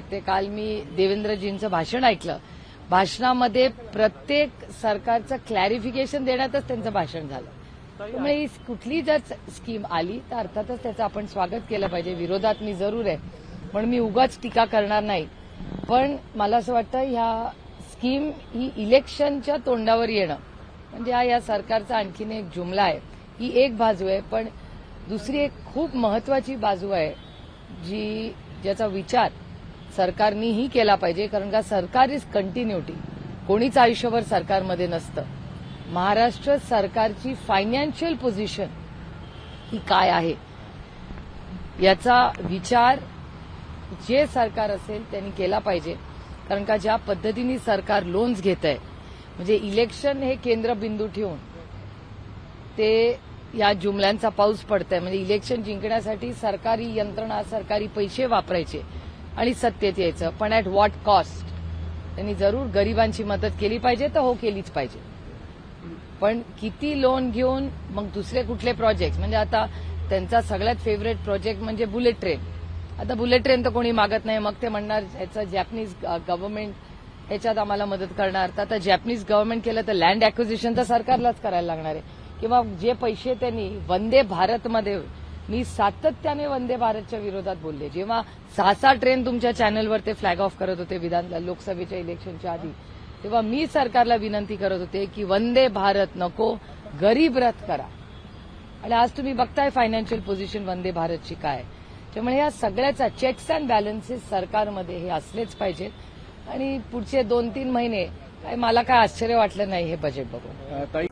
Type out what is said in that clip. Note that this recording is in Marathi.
ते काल मी देवेंद्रजींचं भाषण ऐकलं. भाषणामध्ये प्रत्येक सरकारचं क्लॅरिफिकेशन देण्यातच त्यांचं भाषण झालं. त्यामुळे ही कुठली जर स्कीम आली तर अर्थातच त्याचं आपण स्वागत केलं पाहिजे. विरोधात मी जरूर आहे. पण मी उगाच टीका करणार नाही. पण मला असं वाटतं ह्या स्कीम ही इलेक्शनच्या तोंडावर येणं. म्हणजे हा या सरकारचा आणखीन एक जुमला आहे. ही एक बाजू आहे पण दुसरी एक खूप महत्वाची बाजू आहे जी ज्याचा विचार सरकारनीही केला पाहिजे कारण का सरकार इज कंटिन्युटी कोणीच आयुष्यभर सरकारमध्ये नसतं. महाराष्ट्र सरकारची फायनान्शियल पोझिशन ही काय आहे? याचा विचार जे सरकार असेल त्यांनी केला पाहिजे. कारण का ज्या पद्धतीने सरकार लोन्स घेत आहे म्हणजे इलेक्शन हे केंद्रबिंदू ठेवून ते या जुमल्यांचा पाऊस पडतंय. म्हणजे इलेक्शन जिंकण्यासाठी सरकारी यंत्रणा सरकारी पैसे वापरायचे. आणि सत्तेत यायचं. पण ऍट व्हॉट कॉस्ट त्यांनी जरूर गरिबांची मदत केली पाहिजे तर हो केलीच पाहिजे. पण किती लोन घेऊन मग दुसरे कुठले प्रोजेक्ट म्हणजे आता त्यांचा सगळ्यात फेवरेट प्रोजेक्ट म्हणजे बुलेट ट्रेन आता बुलेट ट्रेन तर कोणी मागत नाही. मग ते म्हणणार ह्याचं जॅपनीज गव्हर्नमेंट ह्याच्यात आम्हाला मदत करणार. तर आता जॅपनीज गव्हर्नमेंट केलं तर लँड अॅक्विजिशन तर सरकारलाच करायला लागणार आहे. किंवा जे पैसे त्यांनी वंदे भारतमध्ये मी सातत्याने वंदे भारतच्या विरोधात बोलले. जेव्हा सहा सहा ट्रेन तुमच्या चॅनलवर ते फ्लॅग ऑफ करत होते विधान लोकसभेच्या इलेक्शनच्या आधी तेव्हा मी सरकारला विनंती करत होते की वंदे भारत नको गरीब रथ करा. आणि आज तुम्ही बघताय फायनान्शियल पोझिशन वंदे भारतची काय. त्यामुळे या सगळ्याचा चेक्स अँड बॅलन्सेस सरकारमध्ये हे असलेच पाहिजेत. आणि पुढचे दोन तीन महिने काय मला काय आश्चर्य वाटलं नाही हे बजेट बघून.